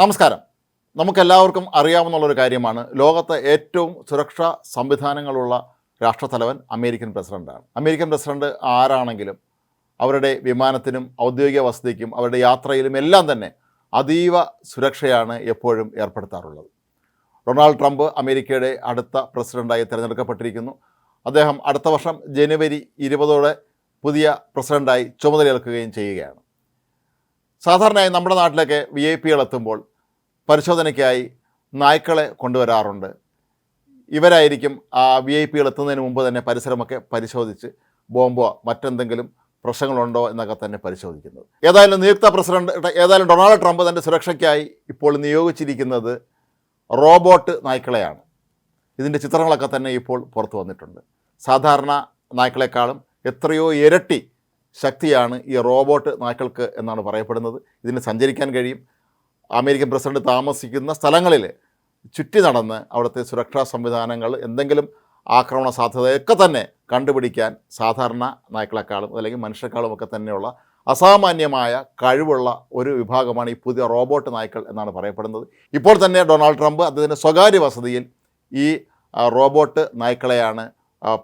നമസ്കാരം. നമുക്കെല്ലാവർക്കും അറിയാവുന്നുള്ളൊരു കാര്യമാണ്. ലോകത്തെ ഏറ്റവും സുരക്ഷാ സംവിധാനങ്ങളുള്ള രാഷ്ട്രത്തലവൻ അമേരിക്കൻ പ്രസിഡന്റാണ് അമേരിക്കൻ പ്രസിഡന്റ് ആരാണെങ്കിലും അവരുടെ വിമാനത്തിനും ഔദ്യോഗിക വസതിക്കും അവരുടെ യാത്രയിലും എല്ലാം തന്നെ അതീവ സുരക്ഷയാണ് എപ്പോഴും ഏർപ്പെടുത്താറുള്ളത്. ഡൊണാൾഡ് ട്രംപ് അമേരിക്കയുടെ അടുത്ത പ്രസിഡന്റായി തിരഞ്ഞെടുക്കപ്പെട്ടിരിക്കുന്നു. അദ്ദേഹം അടുത്ത വർഷം ജനുവരി ഇരുപതോടെ പുതിയ പ്രസിഡന്റായി ചുമതലയേൽക്കുകയും ചെയ്യുകയാണ്. സാധാരണയായി നമ്മുടെ നാട്ടിലൊക്കെ വി ഐ പികൾ എത്തുമ്പോൾ പരിശോധനയ്ക്കായി നായ്ക്കളെ കൊണ്ടുവരാറുണ്ട്. ഇവരായിരിക്കും ആ വി ഐ പികൾ എത്തുന്നതിന് മുമ്പ് തന്നെ പരിസരമൊക്കെ പരിശോധിച്ച് ബോംബോ മറ്റെന്തെങ്കിലും പ്രശ്നങ്ങളുണ്ടോ എന്നൊക്കെ തന്നെ പരിശോധിക്കുന്നത്. ഏതായാലും നിയുക്ത പ്രസിഡന്റ് ഏതായാലും ഡൊണാൾഡ് ട്രംപ് തന്റെ സുരക്ഷയ്ക്കായി ഇപ്പോൾ നിയോഗിച്ചിരിക്കുന്നത് റോബോട്ട് നായ്ക്കളെയാണ്. ഇതിന്റെ ചിത്രങ്ങളൊക്കെ തന്നെ ഇപ്പോൾ പുറത്തു വന്നിട്ടുണ്ട്. സാധാരണ നായ്ക്കളെക്കാളും എത്രയോ ഇരട്ടി ശക്തിയാണ് ഈ റോബോട്ട് നായ്ക്കൾക്ക് എന്നാണ് പറയപ്പെടുന്നത്. ഇതിന് സഞ്ചരിക്കാൻ കഴിയും. അമേരിക്കൻ പ്രസിഡന്റ് താമസിക്കുന്ന സ്ഥലങ്ങളിൽ ചുറ്റി നടന്ന് അവിടുത്തെ സുരക്ഷാ സംവിധാനങ്ങൾ എന്തെങ്കിലും ആക്രമണ സാധ്യതയൊക്കെ തന്നെ കണ്ടുപിടിക്കാൻ സാധാരണ നായ്ക്കളെക്കാളും അല്ലെങ്കിൽ മനുഷ്യരെക്കാളും ഒക്കെ തന്നെയുള്ള അസാമാന്യമായ കഴിവുള്ള ഒരു വിഭാഗമാണ് ഈ പുതിയ റോബോട്ട് നായ്ക്കൾ എന്നാണ് പറയപ്പെടുന്നത്. ഇപ്പോൾ തന്നെ ഡൊണാൾഡ് ട്രംപ് അദ്ദേഹത്തിന്റെ സ്വകാര്യ വസതിയിൽ ഈ റോബോട്ട് നായ്ക്കളെയാണ്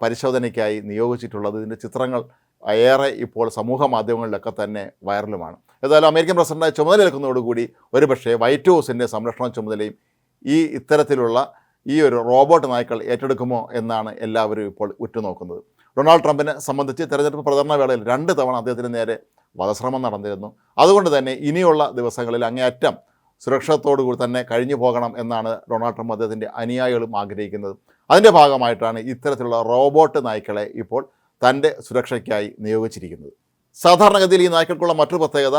പരിശോധനയ്ക്കായി നിയോഗിച്ചിട്ടുള്ളത്. ഇതിന്റെ ചിത്രങ്ങൾ ഏറെ ഇപ്പോൾ സമൂഹ മാധ്യമങ്ങളിലൊക്കെ തന്നെ വൈറലുമാണ്. ഏതായാലും അമേരിക്കൻ പ്രസിഡന്റായി ചുമതലയേൽക്കുന്നതോടുകൂടി ഒരുപക്ഷെ വൈറ്റ് ഹൗസിന്റെ സംരക്ഷണ ചുമതലയും ഈ ഇത്തരത്തിലുള്ള ഈ ഒരു റോബോട്ട് നായ്ക്കൾ ഏറ്റെടുക്കുമോ എന്നാണ് എല്ലാവരും ഇപ്പോൾ ഉറ്റുനോക്കുന്നത്. ഡൊണാൾഡ് ട്രംപിനെ സംബന്ധിച്ച് തെരഞ്ഞെടുപ്പ് പ്രചരണ വേളയിൽ രണ്ട് തവണ അദ്ദേഹത്തിന് നേരെ വധശ്രമം നടന്നിരുന്നു. അതുകൊണ്ട് തന്നെ ഇനിയുള്ള ദിവസങ്ങളിൽ അങ്ങേയറ്റം സുരക്ഷത്തോടുകൂടി തന്നെ കഴിഞ്ഞു പോകണം എന്നാണ് ഡൊണാൾഡ് ട്രംപ് അദ്ദേഹത്തിന്റെ അനുയായികളും ആഗ്രഹിക്കുന്നത്. അതിന്റെ ഭാഗമായിട്ടാണ് ഇത്തരത്തിലുള്ള റോബോട്ട് നായ്ക്കളെ ഇപ്പോൾ തന്റെ സുരക്ഷയ്ക്കായി നിയോഗിച്ചിരിക്കുന്നത്. സാധാരണഗതിയിൽ ഈ നായ്ക്കൾക്കുള്ള മറ്റൊരു പ്രത്യേകത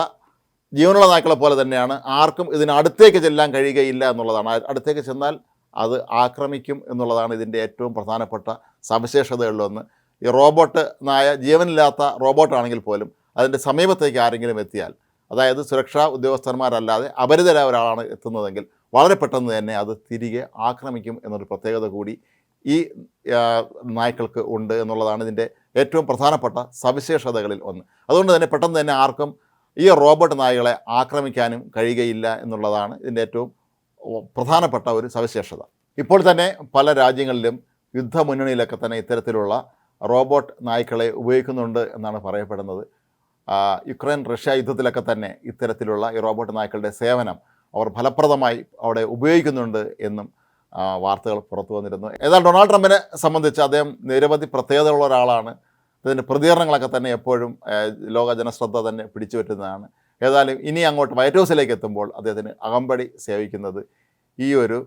ജീവനുള്ള നായ്ക്കളെ പോലെ തന്നെയാണ്. ആർക്കും ഇതിനടുത്തേക്ക് ചെല്ലാൻ കഴിയുകയില്ല എന്നുള്ളതാണ്. അടുത്തേക്ക് ചെന്നാൽ അത് ആക്രമിക്കും എന്നുള്ളതാണ് ഇതിന്റെ ഏറ്റവും പ്രധാനപ്പെട്ട സവിശേഷതകളിലൊന്ന് ഈ റോബോട്ട് നായ ജീവനില്ലാത്ത റോബോട്ടാണെങ്കിൽ പോലും അതിന്റെ സമീപത്തേക്ക് ആരെങ്കിലും എത്തിയാൽ അതായത് സുരക്ഷാ ഉദ്യോഗസ്ഥന്മാരല്ലാതെ അപരിതരായ ഒരാളാണ് എത്തുന്നതെങ്കിൽ വളരെ പെട്ടെന്ന് തന്നെ അത് തിരികെ ആക്രമിക്കും എന്നൊരു പ്രത്യേകത കൂടി ഈ നായ്ക്കൾക്ക് ഉണ്ട് എന്നുള്ളതാണ് ഇതിന്റെ ഏറ്റവും പ്രധാനപ്പെട്ട സവിശേഷതകളിൽ ഒന്ന്. അതുകൊണ്ട് തന്നെ പെട്ടെന്ന് തന്നെ ആർക്കും ഈ റോബോട്ട് നായകളെ ആക്രമിക്കാനും കഴിയുകയില്ല എന്നുള്ളതാണ് ഇതിന്റെ ഏറ്റവും പ്രധാനപ്പെട്ട ഒരു സവിശേഷത. ഇപ്പോൾ തന്നെ പല രാജ്യങ്ങളിലും യുദ്ധമുന്നണിയിലൊക്കെ തന്നെ ഇത്തരത്തിലുള്ള റോബോട്ട് നായ്ക്കളെ ഉപയോഗിക്കുന്നുണ്ട് എന്നാണ് പറയപ്പെടുന്നത്. യുക്രൈൻ റഷ്യ യുദ്ധത്തിലൊക്കെ തന്നെ ഇത്തരത്തിലുള്ള ഈ റോബോട്ട് നായ്ക്കളുടെ സേവനം അവർ ഫലപ്രദമായി അവിടെ ഉപയോഗിക്കുന്നുണ്ട് എന്നും വാർത്തകൾ പുറത്തു വന്നിരുന്നു. ഏതായാലും ഡൊണാൾഡ് ട്രംപിനെ സംബന്ധിച്ച് അദ്ദേഹം നിരവധി പ്രത്യേകതയുള്ള ഒരാളാണ്. ഇതിന്റെ പ്രതികരണങ്ങളൊക്കെ തന്നെ എപ്പോഴും ലോക ജനശ്രദ്ധ തന്നെ പിടിച്ചു പറ്റുന്നതാണ്. ഏതായാലും ഇനി അങ്ങോട്ട് വൈറ്റ് ഹൗസിലേക്ക് എത്തുമ്പോൾ അദ്ദേഹത്തിന് അകമ്പടി സേവിക്കുന്നത് ഈ ഒരു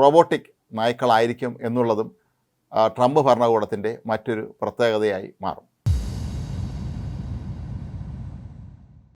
റോബോട്ടിക് നായ്ക്കളായിരിക്കും എന്നുള്ളതും ട്രംപ് ഭരണകൂടത്തിന്റെ മറ്റൊരു പ്രത്യേകതയായി മാറും.